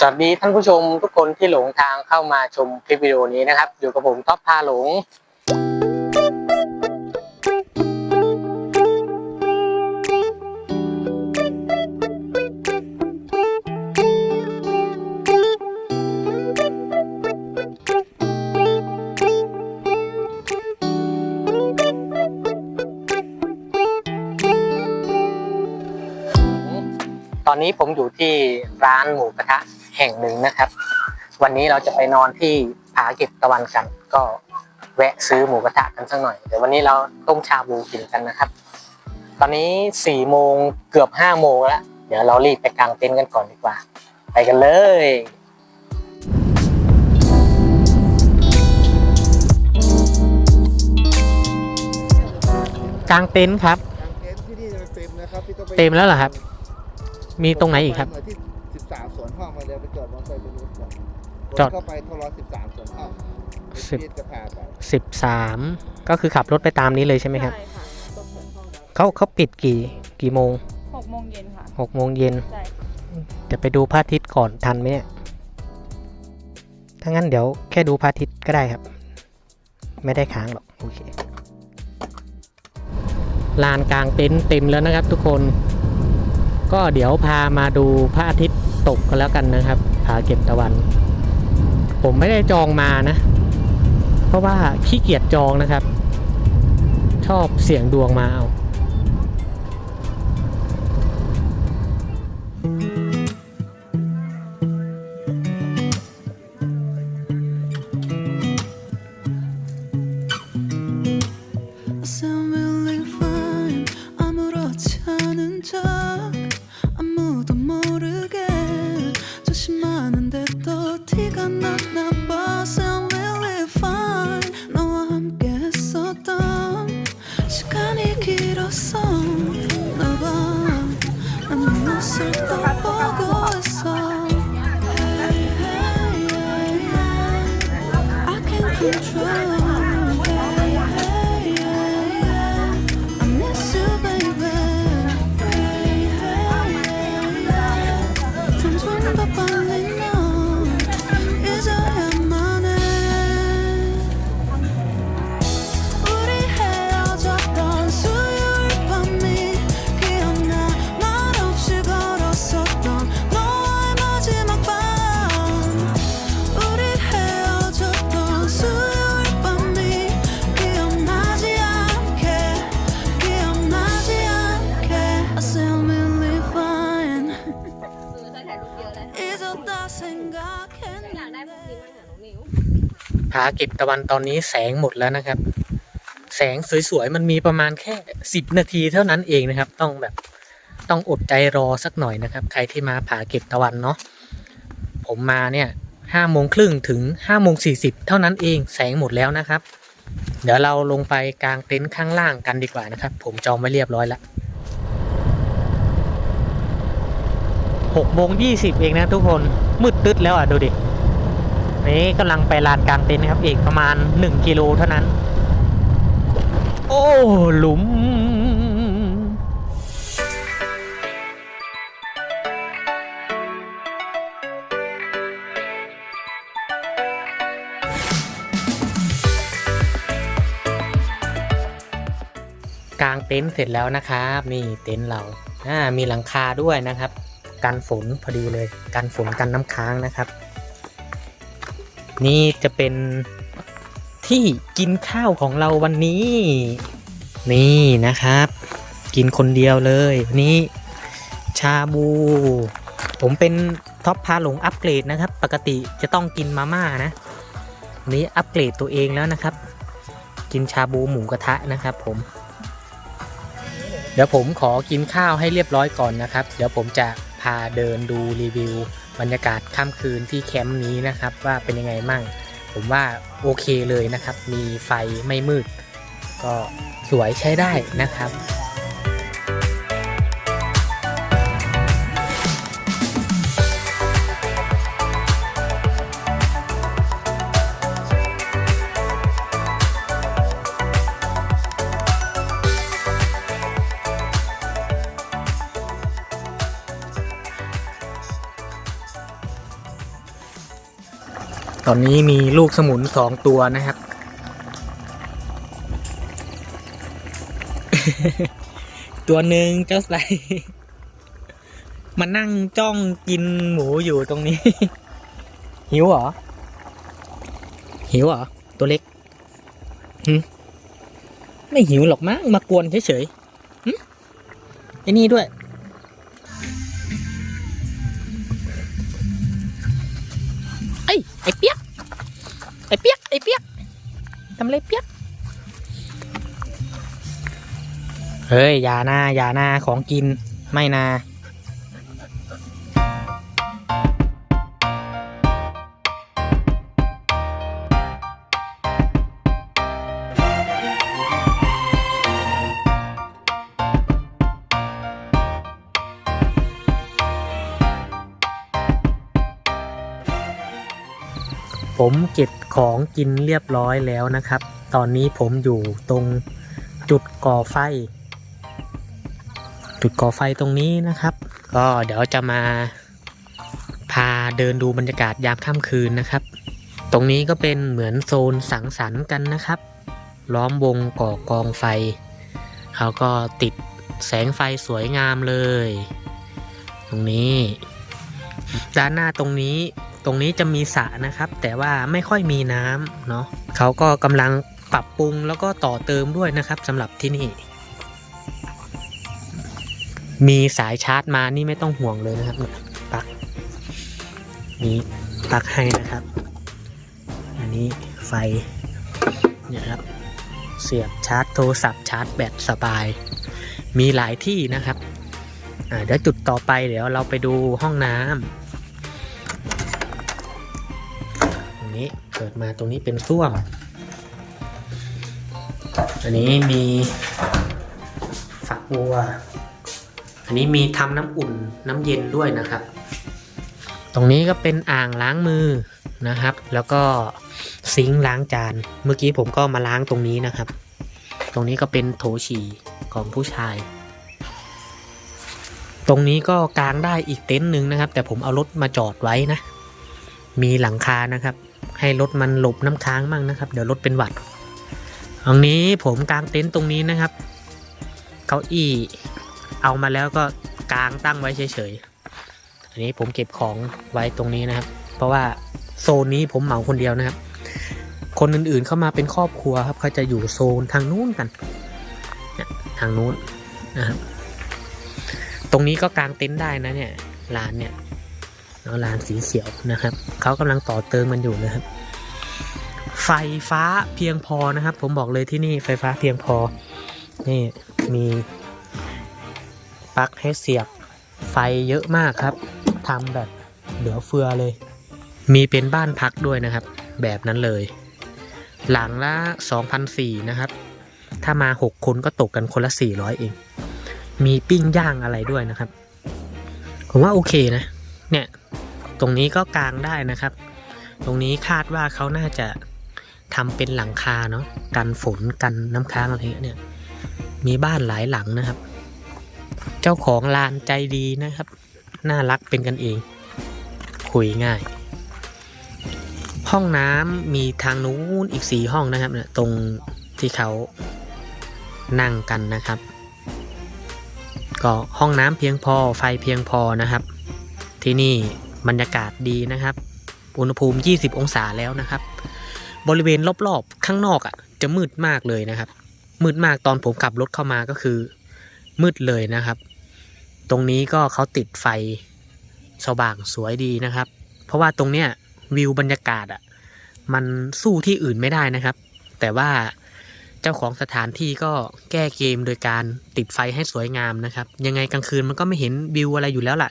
สวัสดีท่านผู้ชมทุกคนที่หลงทางเข้ามาชมคลิปวิดีโอนี้นะครับ อยู่กับผมท็อปพาหลง ตอนนี้ผมอยู่ที่ร้านหมูกระทะ แห่งหนึ่งนะครับ วันนี้เราจะไปนอนที่ผาเก็บตะวันกัน ก็แวะซื้อหมูกระทะกันสักหน่อย เดี๋ยววันนี้เราต้มชาบูกินกันนะครับ ตอนนี้สี่โมงเกือบห้าโมงแล้ว เดี๋ยวเรารีบไปกางเต็นท์กันก่อนดีกว่า ไปกันเลยกางเต็นท์ครับ กางเต็นท์ที่นี่จะเต็มนะครับพี่ต้องไปเต็มแล้วเหรอครับ มีตรงไหนอีกครับไปที่ จอดรถเข้าไปทร13สวนห้องสิบ พี่จะพาไปสิบสามก็คือขับรถไปตามนี้เลยใช่ไหมครับใช่ค่ะตรงหัวห้องเขาเขาปิดกี่กี่โมงหกโมงเย็นค่ะหกโมงเย็น ใช่จะไปดูพระอาทิตย์ก่อนทันไหมเนี่ย ถ้างั้นเดี๋ยวแค่ดูพระอาทิตย์ก็ได้ครับ ไม่ได้ค้างหรอก โอเค ลานกลางเต็นท์เต็มแล้วนะครับทุกคน ก็เดี๋ยวพามาดูพระอาทิตย์ตกกันแล้วกันนะครับ ผาเก็บตะวัน ผมไม่ได้จองมานะ เพราะว่าขี้เกียจจองนะครับ ชอบเสี่ยงดวงมาเอา true. อยากได้พวกนี้มาหาน้องนิวผาเก็บตะวันตอนนี้แสงหมดแล้วนะครับ แสงสวยๆมันมีประมาณแค่สิบนาทีเท่านั้นเองนะครับ ต้องแบบต้องอดใจรอสักหน่อยนะครับ ใครที่มาผาเก็บตะวันเนาะผมมาเนี่ยห้าโมงครึ่งถึงห้าโมงสี่สิบเท่านั้นเองแสงหมดแล้วนะครับ เดี๋ยวเราลงไปกลางเต็นท์ข้างล่างกันดีกว่านะครับ ผมจองไว้เรียบร้อยแล้ว หกโมงยี่สิบเองนะทุกคนมืดตึ๊ดแล้วอะดูดิ นี่กำลังไปลานกลางเต็นท์นะครับอีกประมาณ 1 กิโลเท่านั้น โอ้หลุมกลางเต็นท์เสร็จแล้วนะครับ นี่เต็นท์เราอ่ามีหลังคาด้วยนะครับ กันฝนพอดีเลยกันฝนกันน้ำค้างนะครับ นี่จะเป็นที่กินข้าวของเราวันนี้ นี่นะครับ กินคนเดียวเลยนี่ชาบู ผมเป็นท็อปพาหลงอัปเกรดนะครับ ปกติจะต้องกินมาม่านะนี้อัปเกรดตัวเองแล้วนะครับ กินชาบูหมูกระทะนะครับ ผม เดี๋ยวผมขอกินข้าวให้เรียบร้อยก่อนนะครับ เดี๋ยวผมจะาเดินดูรีวิว บรรยากาศค่ำคืนที่แคมป์นี้นะครับ ว่าเป็นยังไงมั่ง ผมว่าโอเคเลยนะครับ มีไฟไม่มืด ก็สวยใช้ได้นะครับ อนนี้มีลูกสมุนสองตัวนะครับ ตัวหนึ่งเจ้าไสมานั่งจ้องกินหมูอยู่ตรงนี้ หิวเหรอ หิวเหรอ ตัวเล็กหไม่หิวหรอกมั้งมากวนเฉยๆไอ้นี่ด้วยไอ้ยไอ้เปียก ไอ้เปียกไอ้เปียกทำอะไรเปียกเฮ้ยอย่านาอย่านาของกินไม่นา ผมเก็บของกินเรียบร้อยแล้วนะครับ ตอนนี้ผมอยู่ตรงจุดก่อไฟ จุดก่อไฟตรงนี้นะครับ ก็เดี๋ยวจะมาพาเดินดูบรรยากาศยามค่ำคืนนะครับ ตรงนี้ก็เป็นเหมือนโซนสังสรรค์กันนะครับ ล้อมวงก่อกองไฟ เขาก็ติดแสงไฟสวยงามเลย ตรงนี้ ด้านหน้าตรงนี้ ตรงนี้จะมีสระนะครับ แต่ว่าไม่ค่อยมีน้ำเนาะเขาก็กำลังปรับปรุงแล้วก็ต่อเติมด้วยนะครับสำหรับที่นี่ มีสายชาร์จมานี่ไม่ต้องห่วงเลยนะครับปลักมีปลักให้นะครับ อันนี้ไฟเนี่ยครับเสียบชาร์จโทรศัพท์ชาร์จแบตสบาย มีหลายที่นะครับเดี๋ยวจุดต่อไปเดี๋ยวเราไปดูห้องน้ำ นี้เปิดมาตรงนี้เป็นส้วม อันนี้มีฝักบัว อันนี้มีทำน้ำอุ่นน้ำเย็นด้วยนะครับ ตรงนี้ก็เป็นอ่างล้างมือนะครับ แล้วก็ซิงค์ล้างจาน เมื่อกี้ผมก็มาล้างตรงนี้นะครับ ตรงนี้ก็เป็นโถฉี่ของผู้ชาย ตรงนี้ก็กางได้อีกเต็นท์หนึ่งนะครับ แต่ผมเอารถมาจอดไว้นะ มีหลังคานะครับ ให้รถมันหลบน้ำค้างมั่งนะครับ เดี๋ยวรถเป็นหวัดตรงนี้ผมกางเต็นท์ตรงนี้นะครับ เก้าอี้เอามาแล้วก็กางตั้งไว้เฉยๆ อันนี้ผมเก็บของไว้ตรงนี้นะครับ เพราะว่าโซนนี้ผมเหมาคนเดียวนะครับ คนอื่นๆเข้ามาเป็นครอบครัวครับเขาจะอยู่โซนทางนู้นกันทางนู้นนะครับ ตรงนี้ก็กางเต็นท์ได้นะเนี่ยลานเนี่ย เอาลานสีเขียวนะครับเขากำลังต่อเติมมันอยู่นะครับ ไฟฟ้าเพียงพอนะครับ ผมบอกเลยที่นี่ไฟฟ้าเพียงพอ นี่มีปลั๊กให้เสียบไฟเยอะมากครับทำแบบเหลือเฟือเลย มีเป็นบ้านพักด้วยนะครับ แบบนั้นเลย หลังละ2,004นะครับ ถ้ามา 6 คนก็ตกกันคนละ 400 เอง มีปิ้งย่างอะไรด้วยนะครับ ผมว่าโอเคนะ เนี่ยตรงนี้ก็กางได้นะครับ ตรงนี้คาดว่าเขาน่าจะทำเป็นหลังคาเนาะกันฝนกันน้ำค้างอะไรเงี้ยเนี่ย มีบ้านหลายหลังนะครับ เจ้าของลานใจดีนะครับ น่ารักเป็นกันเอง คุยง่าย ห้องน้ำมีทางนู้นอีกสี่ห้องนะครับเนี่ยตรงที่เขานั่งกันนะครับ ก็ห้องน้ำเพียงพอไฟเพียงพอนะครับ ที่นี่บรรยากาศดีนะครับ อุณหภูมิ 20 องศาแล้วนะครับ บริเวณรอบๆ ข้างนอกอะ่ะ จะมืดมากเลยนะครับ มืดมากตอนผมขับรถเข้ามาก็คือ มืดเลยนะครับ ตรงนี้ก็เขาติดไฟสว่างสวยดีนะครับ เพราะว่าตรงเนี้ยวิวบรรยากาศอะ่ะ มันสู้ที่อื่นไม่ได้นะครับ แต่ว่าเจ้าของสถานที่ก็แก้เกมโดยการติดไฟให้สวยงามนะครับ ยังไงกลางคืนมันก็ไม่เห็นวิวอะไรอยู่แล้วล่ะ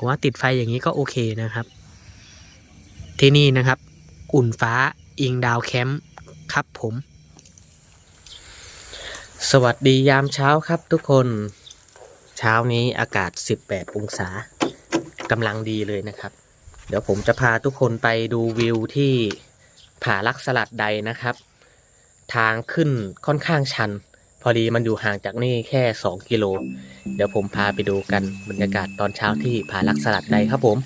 ผมว่าติดไฟอย่างนี้ก็โอเคนะครับ ที่นี่นะครับ อุ่นฟ้าอิงดาวแคมป์ครับผม สวัสดียามเช้าครับทุกคน เช้านี้อากาศ 18 องศากำลังดีเลยนะครับ เดี๋ยวผมจะพาทุกคนไปดูวิวที่ผาลักสลัดใดนะครับ ทางขึ้นค่อนข้างชัน พอดีมันอยู่ห่างจากนี่แค่ 2 กิโล เดี๋ยวผมพาไปดูกันบรรยากาศตอนเช้าที่ผาลักสลัดใดครับผม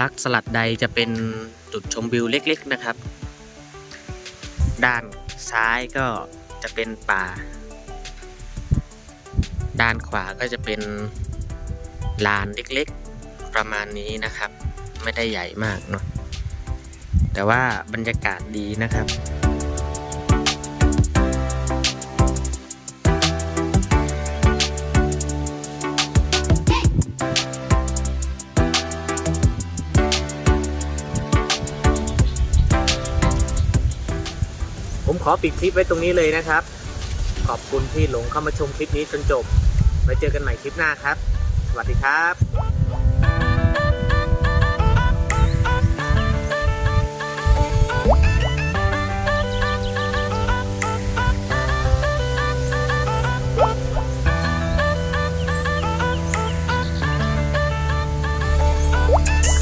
ลักสลัดใดจะเป็นจุดชมวิวเล็ก ๆนะครับ ด้านซ้ายก็จะเป็นป่า ด้านขวาก็จะเป็นลานเล็กๆ ประมาณนี้นะครับ ไม่ได้ใหญ่มากเนาะแต่ว่าบรรยากาศดีนะครับ ขอปิดคลิปไว้ตรงนี้เลยนะครับ ขอบคุณที่หลงเข้ามาชมคลิปนี้จนจบไว้เจอกันใหม่คลิปหน้าครับ สวัสดีครับ